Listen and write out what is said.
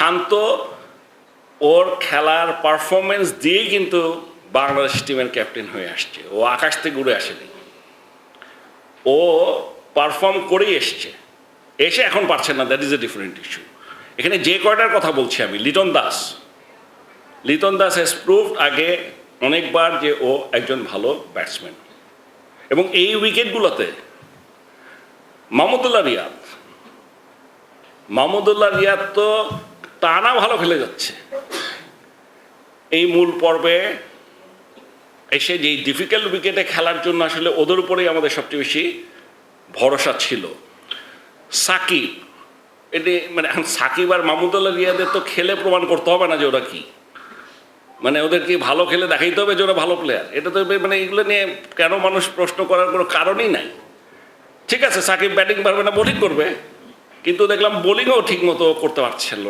শান্ত ওর খেলার পারফরমেন্স দিয়েই কিন্তু বাংলাদেশ টিমের ক্যাপ্টেন হয়ে আসছে। ও আকাশ থেকে উড়ে আসেনি। ও পারফর্ম করেই এসছে। এসে এখন পারছে না that is a different issue এখানে যে কয়টার কথা বলছি আমি, লিটন দাস। লিটন দাস হ্যাজ প্রুভড আগে অনেকবার যে ও একজন ভালো ব্যাটসম্যান এবং এই উইকেটগুলোতে মাহমুদুল্লাহ রিয়াদ। মাহমুদুল্লাহ রিয়াদ তো টানা ভালো খেলে যাচ্ছে। এই মূল পর্বে এসে যেই ডিফিকাল্ট উইকেটে খেলার জন্য আসলে ওদের উপরেই আমাদের সবচেয়ে বেশি ভরসা ছিল। সাকিব এটি মানে সাকিব আর মাহমুদুল্লাহ রিয়াদের তো খেলে প্রমাণ করতে হবে না যে ওরা কি। মানে ওদের কি ভালো খেলে দেখাইতে হবে যে ওরা ভালো প্লেয়ার এটা তো মানে এগুলো নিয়ে কেন মানুষ প্রশ্ন করার কোনো কারণই নাই। ঠিক আছে, সাকিব ব্যাটিং পারবে না বোলিং করবে। কিন্তু দেখলাম বোলিংও ঠিক মতো করতে পারছিল না।